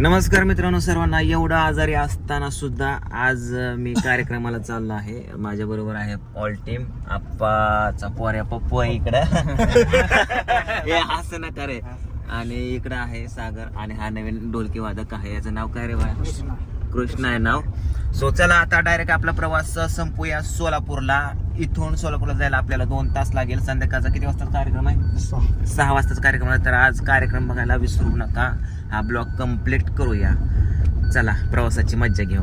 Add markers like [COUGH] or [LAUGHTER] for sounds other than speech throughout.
नमस्कार मित्रांनो सर्वांना एवढा आजारी असताना सुद्धा आज मी [LAUGHS] कार्यक्रमाला चाललो आहे. माझ्या बरोबर आहे ऑल टीम आप्पाचा पोऱ्या पप्पू आहे इकडं. [LAUGHS] हे असं नका रे आणि इकडं आहे सागर आणि हा नवीन ढोलकी वादक आहे. याचं नाव काय रे बाय कृष्ण. आहे नाव. सो चला आता डायरेक्ट आपला प्रवास संपूया सोलापूरला. इथून सोलापूरला जायला आपल्याला दोन तास लागेल. संध्याकाळचा किती वाजता कार्यक्रम आहे? सहा वाजताच कार्यक्रम आहे. तर आज कार्यक्रम बघायला विसरू नका. हा ब्लॉग कंप्लीट करूया. चला प्रवासाची मज्जा घेऊ.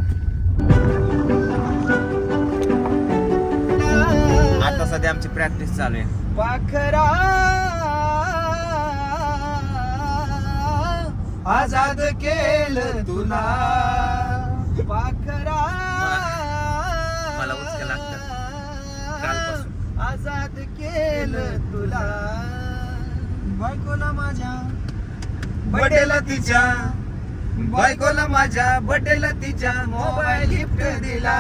आता सध्या आमची प्रॅक्टिस चालू आहे. पाखरा आजाद केलं तुला. पाखरा मला उचक्या लागतात. कालपासून. आजाद केलं तुला. बायकोला माझ्या बडेला तिच्या बायकोला माझ्या बडेला तिच्या मोबाईल गिफ्ट दिला.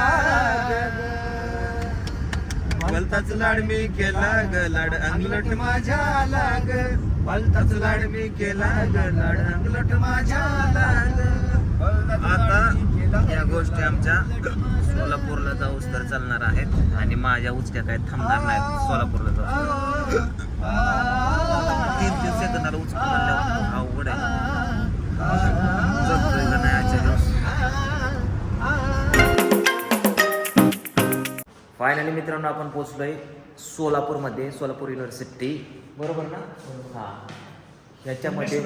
भलताच लाड मी केला ग लाड अंगलट माझ्या लाग. भलताच लाड मी केला ग लाड अंगलट माझ्या लाग. आता या गोष्टी आमच्या सोलापूरला जाऊस तर चालणार आहेत आणि माझ्या उचक्या काय थांबणार नाहीत सोलापूरला जाऊ म्हणल्यावर अवघड आहे. जगतोय का नाही आजच्या दिवस फायनली मित्रांनो आपण पोचलोय सोलापूरमध्ये सोलापूर युनिव्हर्सिटी बरोबर ना? हा. ह्याच्यामध्ये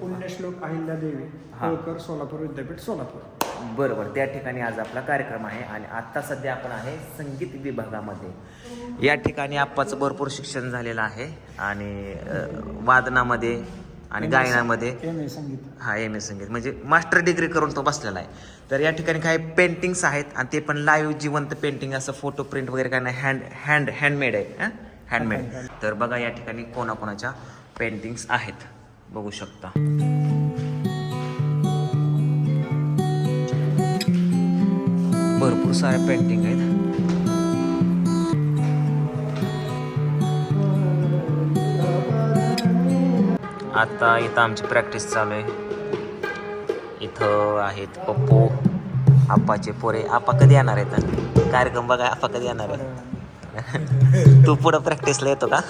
पुण्यश्लोक अहिल्यादेवी हा. होळकर सोलापूर विद्यापीठ सोलापूर. बरोबर त्या ठिकाणी आज आपला कार्यक्रम आहे आणि आत्ता सध्या आपण आहे संगीत विभागामध्ये. या ठिकाणी आप्पाचं भरपूर शिक्षण झालेलं आहे आणि वादनामध्ये आणि गायनामध्ये. एम ए संगीत. हा एम एस संगीत. म्हणजे मास्टर डिग्री करून तो बसलेला आहे. तर या ठिकाणी काही पेंटिंग्स आहेत आणि ते पण लाईव्ह जिवंत पेंटिंग असं फोटो प्रिंट वगैरे काय नाही हँड हँड हँडमेड आहे हँडमेड. तर बघा या ठिकाणी कोणाकोणाच्या पेंटिंग्स आहेत. बघू शकता. साऱ्या पेंटिंग आहेत. आता इथं आमची प्रॅक्टिस चालू आहे. इथं आहेत पप्पू आप्पाचे पोरे. आप्पा कधी येणार आहेत? कार्यक्रम बघा आप्पा कधी येणार आहे [LAUGHS] तू पुढं प्रॅक्टिसला येतो का?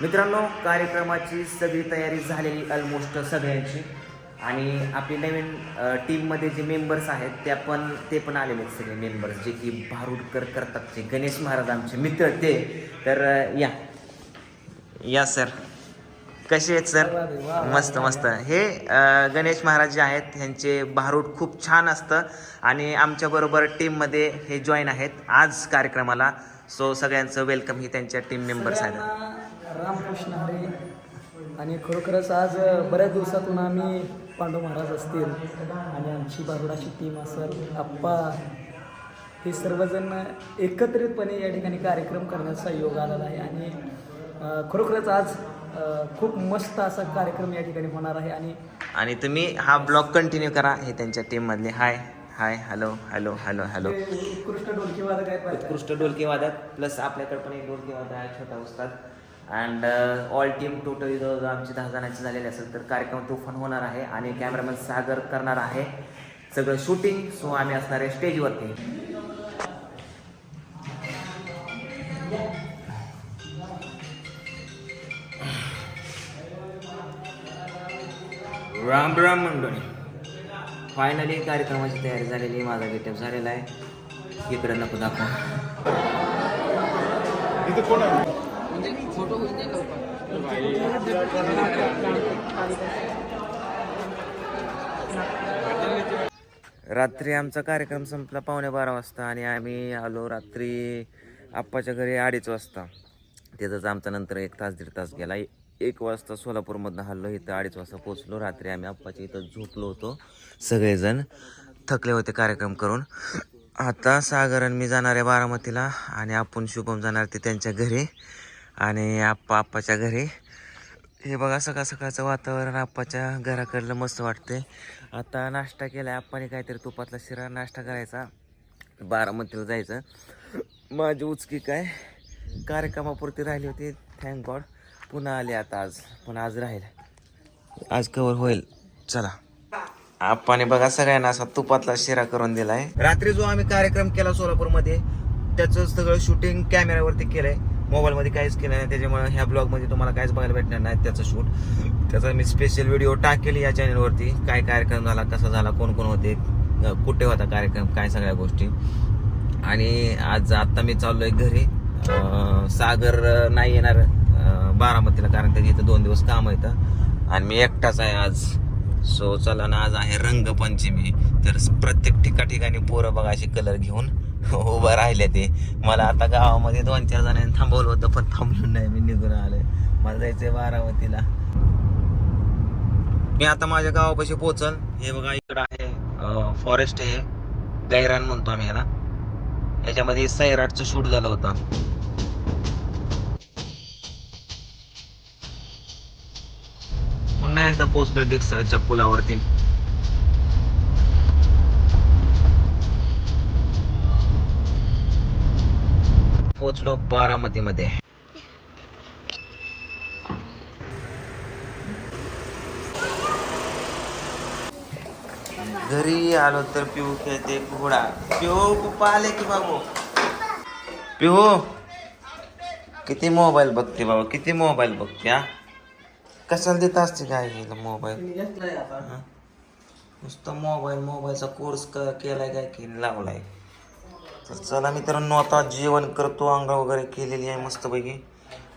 मित्रांनो कार्यक्रमाची सगळी तयारी झालेली ऑलमोस्ट सगळ्यांची. आणि आपली नवीन टीममध्ये जे मेंबर्स आहेत त्या पण ते पण आलेले आहेत सगळे मेंबर्स जे की भारुडकर करतात जे गणेश महाराज आमचे मित्र ते. तर या. या सर कसे आहेत सर मस्त मस्त. हे गणेश महाराज जे आहेत ह्यांचे भारूड खूप छान असतं. आणि आमच्याबरोबर टीममध्ये हे जॉईन आहेत आज कार्यक्रमाला. सो सगळ्यांचं वेलकम ही त्यांच्या टीम मेंबर्स आहेत. रामकृष्ण हरी. आणि खरोखरच आज बऱ्याच दिवसातून आम्ही पांडू महाराज असतील आणि आमची बारुडाची टीम असेल आप्पा हे सर्वजण एकत्रितपणे या ठिकाणी कार्यक्रम करण्याचा योग आलेला आहे. आणि खरोखरच आज खूप मस्त असा कार्यक्रम या ठिकाणी होणार आहे. आणि आणि तुम्ही हा ब्लॉग कंटिन्यू करा. हे त्यांच्या टीममधले hi hi hello hello hello hello उत्कृष्ट ढोलकी वादक आहेत. बरं का. उत्कृष्ट ढोलकी वादक प्लस आपल्याकडे पण एक ढोलकी वादक आहे छोटा उस्ताद. अँड ऑल टीम टोटली जवळजवळ आमची दहा जणांची झालेली असेल तर कार्यक्रम तुफान होणार आहे आणि कॅमेरामॅन सागर करणार आहे. सगळं शूटिंग सो आम्ही असणार आहे स्टेजवरती राम राम मंडळी. फायनली कार्यक्रमाची तयारी झालेली माझा गेटअप झालेला आहे. इकडे नको दाखवा. रात्री आमचा कार्यक्रम संपला पावणे बारा वाजता आणि आम्ही आलो रात्री आप्पाच्या घरी अडीच वाजता. तिथंच आमचा नंतर एक तास दीड तास गेला. एक वाजता सोलापूरमधनं हल्लो इथं अडीच वाजता पोचलो रात्री आम्ही आप्पाच्या इथं झोपलो होतो. सगळेजण थकले होते कार्यक्रम करून. आता सागर आणि मी जाणार आहे बारामतीला आणि आपण शुभम जाणार ते त्यांच्या घरी. आणि आप्पा आप्पाच्या घरी. हे बघा सकाळ सकाळचं वातावरण आप्पाच्या घराकडलं मस्त वाटते आता नाश्ता केला आप्पाने काहीतरी तुपातला शिरा नाश्ता करायचा. बारामतीला जायचं. माझी उचकी काय? कार्यक्रमापुरती राहिली होती थँक गॉड पुन्हा आली आता आज. पण आज राहील. आज कवर होईल. चला. आप्पाने बघा सगळ्यांना असा तुपातला शिरा करून दिलाय. रात्री जो आम्ही कार्यक्रम केला सोलापूरमध्ये त्याचं सगळं शूटिंग कॅमेऱ्यावरती केलंय. मोबाईलमध्ये काहीच केलं नाही त्याच्यामुळे ह्या ब्लॉगमध्ये तुम्हाला काहीच बघायला भेटणार नाही त्याचं शूट. त्याचा मी स्पेशल व्हिडिओ टाकेल या चॅनलवरती काय कार्यक्रम झाला कसा झाला कोण कोण होते कुठे होता कार्यक्रम काय सगळ्या गोष्टी. आणि आज आत्ता मी चाललो आहे घरी सागर नाही येणार बारामतीला कारण त्याची इथं दोन दिवस काम येतं आणि मी एकटाच आहे आज. सो चला ना आज आहे रंगपंचमी. तर प्रत्येक ठिका ठिकाणी पोरं बघा असे कलर घेऊन. उभं राहिले ते. मला आता गावामध्ये दोन चार जणांनी थांबवलं होतं पण थांबलो नाही मी निघून आलोय. मला जायचंय बारामतीला. मी आता माझ्या गावापाशी पोहोचल हे बघा इकडं आहे फॉरेस्ट आहे. गैरान म्हणतो आम्ही याला. याच्यामध्ये सैराटचं शूट झालं होतं. पुन्हा एकदा पोचलो डिक्सरच्या पुलावरती. पोचलो बारामती मध्ये घरी आलो तर पिऊ खेळते घोडा. पिऊ पप्पा आले की बाबू? पिऊ किती मोबाईल बघते बाबा किती मोबाईल बघते हा? कशाला देत असते काय गेलं मोबाईल? नुसतं मोबाईल मोबाईलचा कोर्स केलाय काय की लावलाय? तर चला मित्रांनो आता जेवण करतो. अंग वगैरे केलेली आहे मस्तपैकी.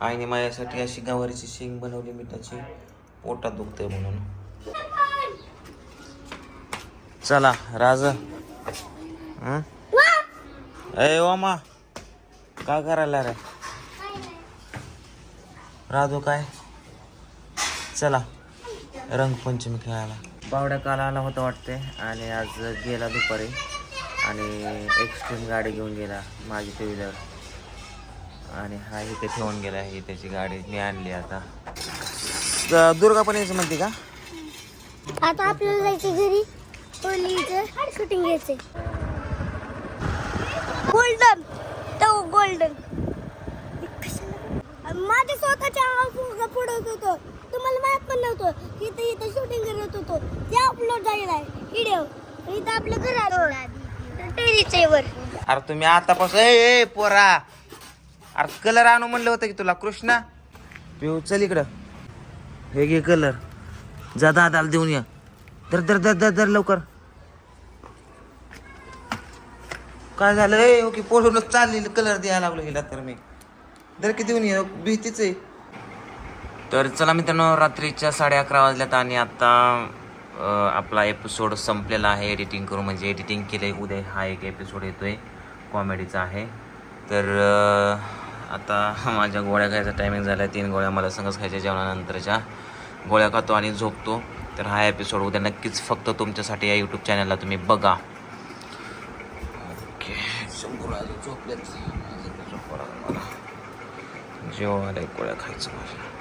आईने माझ्यासाठी अशी गवारीची शेंग बनवली मिठाची पोटात दुखते म्हणून. चला राज. ए ओमा. काय करायला रे? राजू काय? चला रंगपंचमी खेळायला. बावड्या काल आला होता वाटते आणि आज गेला दुपारी. आणि एक्स्ट्रीम गाडी घेऊन गेला माझी टू व्हीलर आणि हा इथे ठेवून गेला ही त्याची गाडी मी आणली आता. दुर्गा पण यायचं म्हणते का? आता आपल्याला जायचं घरी. शूटिंग घ्यायचंय गोल्डन तो गोल्डन माझ्या स्वतःच्या अंगावर पुढत होतो तुम्हाला माहीत पण नव्हतं. इथं इथं शूटिंग करत होतो. ते अपलोड झालेला आहे. व्हिडिओ इथं आपलं घर आलं टेरीच्या अरे तुम्ही आतापासून ए ए पोरा. अरे कलर आणू म्हणलं होतं की तुला कृष्णा. पिऊ चल इकडं. हे घे कलर जा दादाला देऊन या. दर दर दर दर दर लवकर. काय झालं? ए हो ओके पोरूनच चाललेलं कलर द्यायला लागलो गेला तर मी. दर किती देऊन ये भीतीच आहे. तर चला मित्रांनो रात्रीच्या साडे अकरा वाजल्यात आणि आता आपला एपिसोड संपलेला आहे. एडिटिंग करून म्हणजे एडिटिंग केलं आहे उद्या हा एक एपिसोड येतो आहे कॉमेडीचा आहे. तर आता माझ्या गोळ्या खायचा टायमिंग झाला आहे तीन गोळ्या मला संगच खायच्या जेवणानंतरच्या. गोळ्या खातो आणि झोपतो. तर हा एपिसोड उद्या नक्कीच फक्त तुमच्यासाठी या यूट्यूब चॅनलला तुम्ही बघा. ओके. शंभर अजून जेव्हा गोळ्या खायचं माझ्या.